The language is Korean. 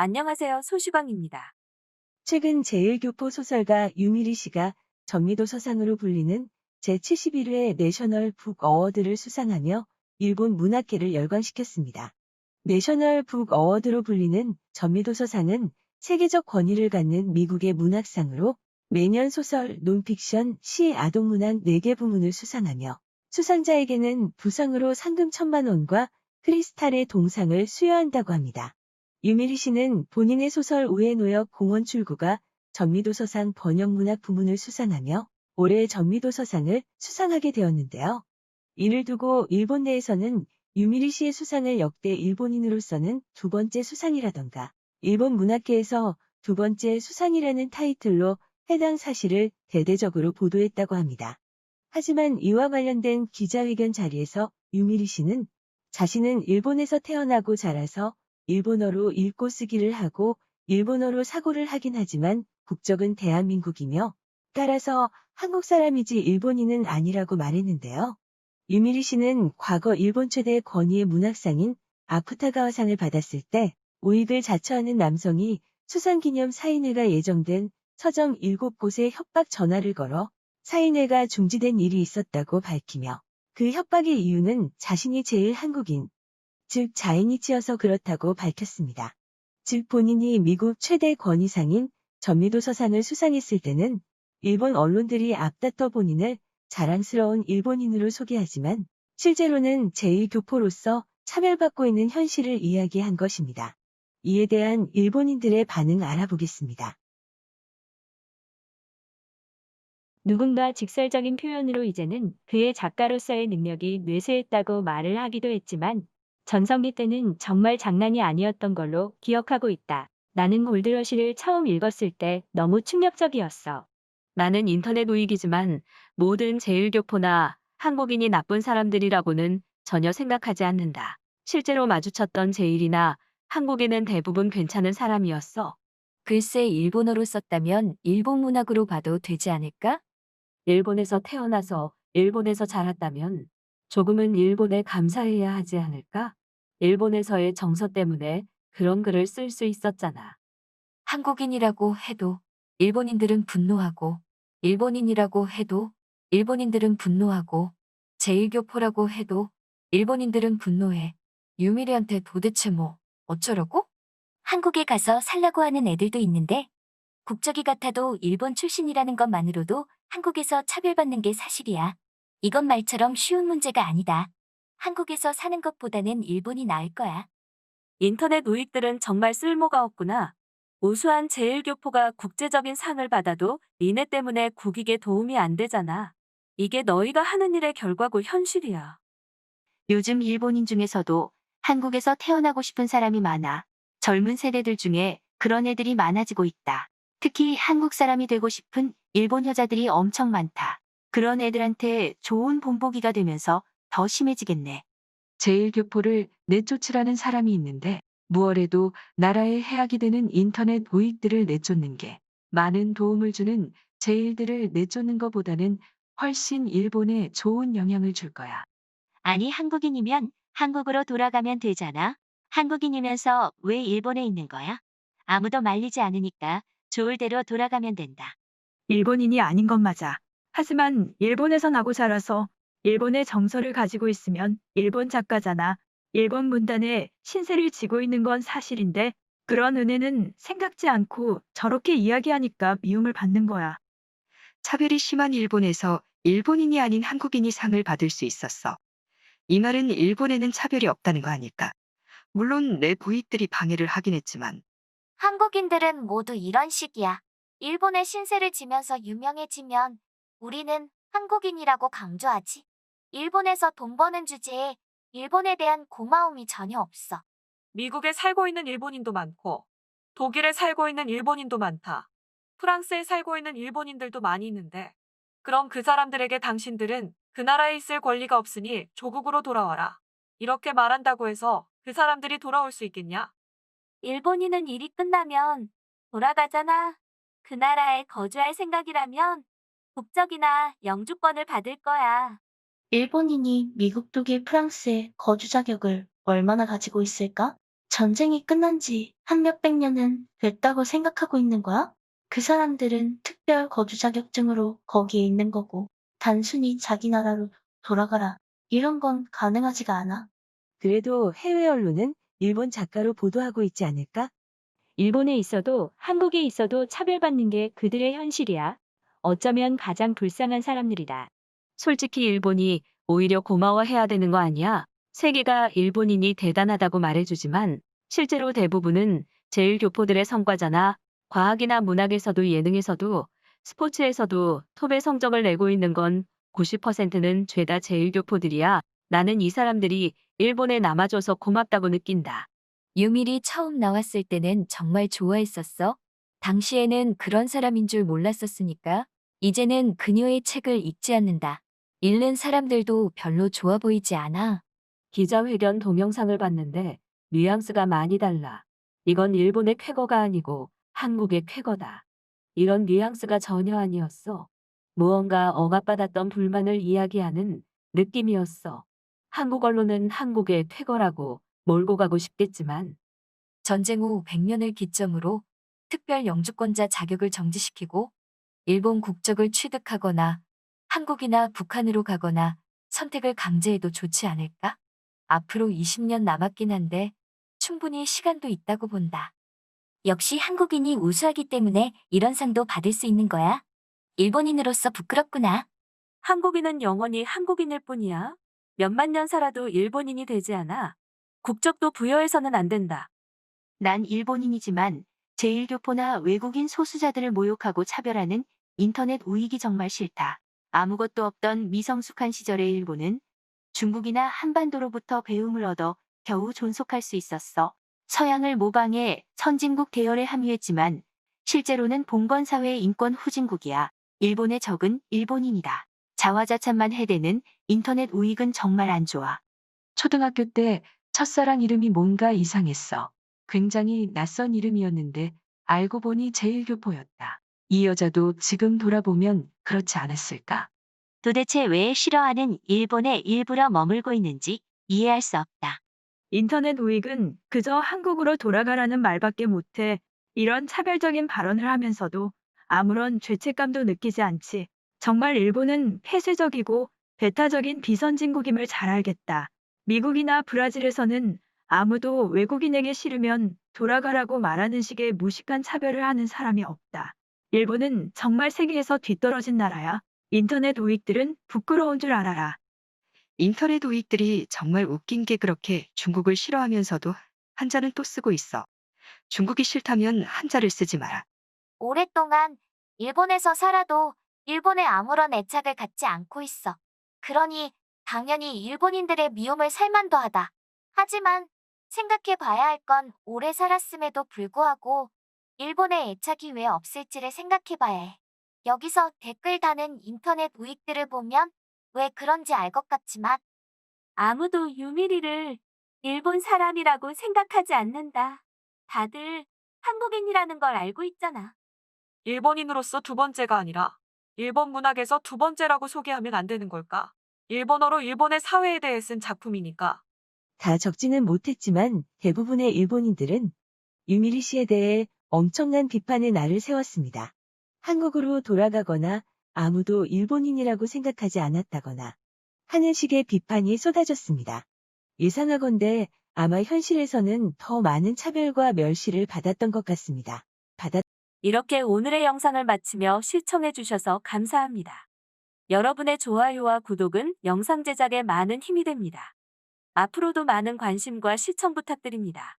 안녕하세요. 소시광입니다. 최근 제1교포 소설가 유미리 씨가 전미도 서상으로 불리는 제71회 내셔널 북 어워드를 수상하며 일본 문학계를 열광시켰습니다. 내셔널 북 어워드로 불리는 전미도 서상은 세계적 권위를 갖는 미국의 문학상으로 매년 소설, 논픽션, 시, 아동문학 4개 부문을 수상하며 수상자에게는 부상으로 상금 천만 원과 크리스탈의 동상을 수여한다고 합니다. 유미리 씨는 본인의 소설 우에노역 공원 출구가 전미도서상 번역문학 부문을 수상하며 올해 전미도서상을 수상하게 되었는데요. 이를 두고 일본 내에서는 유미리 씨의 수상을 역대 일본인으로서는 두 번째 수상이라던가 일본 문학계에서 두 번째 수상이라는 타이틀로 해당 사실을 대대적으로 보도했다고 합니다. 하지만 이와 관련된 기자회견 자리에서 유미리 씨는 자신은 일본에서 태어나고 자라서 일본어로 읽고 쓰기를 하고 일본어로 사고를 하긴 하지만 국적은 대한민국이며 따라서 한국 사람이지 일본인은 아니라고 말했는데요. 유미리 씨는 과거 일본 최대 권위의 문학상인 아프타가와상을 받았을 때 우익을 자처하는 남성이 수상기념 사인회가 예정된 서점 7곳에 협박 전화를 걸어 사인회가 중지된 일이 있었다고 밝히며 그 협박의 이유는 자신이 제일 한국인, 즉 자인이 치여서 그렇다고 밝혔습니다. 즉 본인이 미국 최대 권위상인 전미도 서상을 수상했을 때는 일본 언론들이 앞다퉈 본인을 자랑스러운 일본인으로 소개하지만 실제로는 제1교포로서 차별받고 있는 현실을 이야기한 것입니다. 이에 대한 일본인들의 반응 알아보겠습니다. 누군가 직설적인 표현으로 이제는 그의 작가로서의 능력이 뇌세했다고 말을 하기도 했지만 전성기 때는 정말 장난이 아니었던 걸로 기억하고 있다. 나는 골드러시를 처음 읽었을 때 너무 충격적이었어. 나는 인터넷 우익이지만 모든 제일교포나 한국인이 나쁜 사람들이라고는 전혀 생각하지 않는다. 실제로 마주쳤던 제일이나 한국인은 대부분 괜찮은 사람이었어. 글쎄 일본어로 썼다면 일본 문학으로 봐도 되지 않을까? 일본에서 태어나서 일본에서 자랐다면 조금은 일본에 감사해야 하지 않을까? 일본에서의 정서 때문에 그런 글을 쓸 수 있었잖아. 한국인이라고 해도 일본인들은 분노하고, 일본인이라고 해도 일본인들은 분노하고, 제1교포라고 해도 일본인들은 분노해. 유미리한테 도대체 뭐 어쩌려고? 한국에 가서 살라고 하는 애들도 있는데 국적이 같아도 일본 출신이라는 것만으로도 한국에서 차별받는 게 사실이야. 이건 말처럼 쉬운 문제가 아니다. 한국에서 사는 것보다는 일본이 나을 거야. 인터넷 우익들은 정말 쓸모가 없구나. 우수한 제1교포가 국제적인 상을 받아도 니네 때문에 국익에 도움이 안 되잖아. 이게 너희가 하는 일의 결과고 현실이야. 요즘 일본인 중에서도 한국에서 태어나고 싶은 사람이 많아. 젊은 세대들 중에 그런 애들이 많아지고 있다. 특히 한국 사람이 되고 싶은 일본 여자들이 엄청 많다. 그런 애들한테 좋은 본보기가 되면서 더 심해지겠네. 제1교포를 내쫓으라는 사람이 있는데 무얼해도 나라에 해악이 되는 인터넷 우익들을 내쫓는 게 많은 도움을 주는 제1들을 내쫓는 것보다는 훨씬 일본에 좋은 영향을 줄 거야. 아니 한국인이면 한국으로 돌아가면 되잖아. 한국인이면서 왜 일본에 있는 거야? 아무도 말리지 않으니까 좋을 대로 돌아가면 된다. 일본인이 아닌 건 맞아. 하지만 일본에서 나고 자라서 일본의 정서를 가지고 있으면 일본 작가잖아. 일본 문단에 신세를 지고 있는 건 사실인데 그런 은혜는 생각지 않고 저렇게 이야기하니까 미움을 받는 거야. 차별이 심한 일본에서 일본인이 아닌 한국인이 상을 받을 수 있었어. 이 말은 일본에는 차별이 없다는 거 아닐까? 물론 내 부익들이 방해를 하긴 했지만 한국인들은 모두 이런 식이야. 일본의 신세를 지면서 유명해지면 우리는 한국인이라고 강조하지. 일본에서 돈 버는 주제에 일본에 대한 고마움이 전혀 없어. 미국에 살고 있는 일본인도 많고, 독일에 살고 있는 일본인도 많다. 프랑스에 살고 있는 일본인들도 많이 있는데, 그럼 그 사람들에게 당신들은 그 나라에 있을 권리가 없으니 조국으로 돌아와라. 이렇게 말한다고 해서 그 사람들이 돌아올 수 있겠냐? 일본인은 일이 끝나면 돌아가잖아. 그 나라에 거주할 생각이라면 국적이나 영주권을 받을 거야. 일본인이 미국, 독일, 프랑스에 거주 자격을 얼마나 가지고 있을까? 전쟁이 끝난 지 한 몇백 년은 됐다고 생각하고 있는 거야? 그 사람들은 특별 거주 자격증으로 거기에 있는 거고, 단순히 자기 나라로 돌아가라. 이런 건 가능하지가 않아. 그래도 해외 언론은 일본 작가로 보도하고 있지 않을까? 일본에 있어도 한국에 있어도 차별받는 게 그들의 현실이야. 어쩌면 가장 불쌍한 사람들이다. 솔직히 일본이 오히려 고마워해야 되는 거 아니야? 세계가 일본인이 대단하다고 말해주지만 실제로 대부분은 제일 교포들의 성과잖아. 과학이나 문학에서도 예능에서도 스포츠에서도 톱의 성적을 내고 있는 건 90%는 죄다 제일 교포들이야. 나는 이 사람들이 일본에 남아줘서 고맙다고 느낀다. 유밀이 처음 나왔을 때는 정말 좋아했었어. 당시에는 그런 사람인 줄 몰랐었으니까. 이제는 그녀의 책을 읽지 않는다. 읽는 사람들도 별로 좋아 보이지 않아. 기자회견 동영상을 봤는데 뉘앙스가 많이 달라. 이건 일본의 쾌거가 아니고 한국의 쾌거다. 이런 뉘앙스가 전혀 아니었어. 무언가 억압받았던 불만을 이야기하는 느낌이었어. 한국 언론은 한국의 쾌거라고 몰고 가고 싶겠지만 전쟁 후 100년을 기점으로 특별 영주권자 자격을 정지시키고 일본 국적을 취득하거나 한국이나 북한으로 가거나 선택을 강제해도 좋지 않을까? 앞으로 20년 남았긴 한데 충분히 시간도 있다고 본다. 역시 한국인이 우수하기 때문에 이런 상도 받을 수 있는 거야. 일본인으로서 부끄럽구나. 한국인은 영원히 한국인일 뿐이야. 몇만 년 살아도 일본인이 되지 않아. 국적도 부여해서는 안 된다. 난 일본인이지만 제1교포나 외국인 소수자들을 모욕하고 차별하는 인터넷 우익이 정말 싫다. 아무것도 없던 미성숙한 시절의 일본은 중국이나 한반도로부터 배움을 얻어 겨우 존속할 수 있었어. 서양을 모방해 선진국 대열에 합류했지만 실제로는 봉건사회의 인권 후진국이야. 일본의 적은 일본인이다. 자화자찬만 해대는 인터넷 우익은 정말 안 좋아. 초등학교 때 첫사랑 이름이 뭔가 이상했어. 굉장히 낯선 이름이었는데 알고 보니 제일교포였다. 이 여자도 지금 돌아보면 그렇지 않았을까? 도대체 왜 싫어하는 일본에 일부러 머물고 있는지 이해할 수 없다. 인터넷 우익은 그저 한국으로 돌아가라는 말밖에 못해 이런 차별적인 발언을 하면서도 아무런 죄책감도 느끼지 않지. 정말 일본은 폐쇄적이고 배타적인 비선진국임을 잘 알겠다. 미국이나 브라질에서는 아무도 외국인에게 싫으면 돌아가라고 말하는 식의 무식한 차별을 하는 사람이 없다. 일본은 정말 세계에서 뒤떨어진 나라야. 인터넷 우익들은 부끄러운 줄 알아라. 인터넷 우익들이 정말 웃긴 게 그렇게 중국을 싫어하면서도 한자는 또 쓰고 있어. 중국이 싫다면 한자를 쓰지 마라. 오랫동안 일본에서 살아도 일본에 아무런 애착을 갖지 않고 있어. 그러니 당연히 일본인들의 미움을 살만도 하다. 하지만 생각해 봐야 할 건 오래 살았음에도 불구하고 일본에 애착이 왜 없을지를 생각해 봐야 해. 여기서 댓글 다는 인터넷 우익들을 보면 왜 그런지 알 것 같지만 아무도 유미리를 일본 사람이라고 생각하지 않는다. 다들 한국인이라는 걸 알고 있잖아. 일본인으로서 두 번째가 아니라 일본 문학에서 두 번째라고 소개하면 안 되는 걸까? 일본어로 일본의 사회에 대해 쓴 작품이니까. 다 적지는 못했지만 대부분의 일본인들은 유미리 씨에 대해 엄청난 비판의 날을 세웠습니다. 한국으로 돌아가거나 아무도 일본인이라고 생각하지 않았다거나 하는 식의 비판이 쏟아졌습니다. 예상하건대 아마 현실에서는 더 많은 차별과 멸시를 받았던 것 같습니다. 받았 이렇게 오늘의 영상을 마치며 시청해주셔서 감사합니다. 여러분의 좋아요와 구독은 영상 제작에 많은 힘이 됩니다. 앞으로도 많은 관심과 시청 부탁드립니다.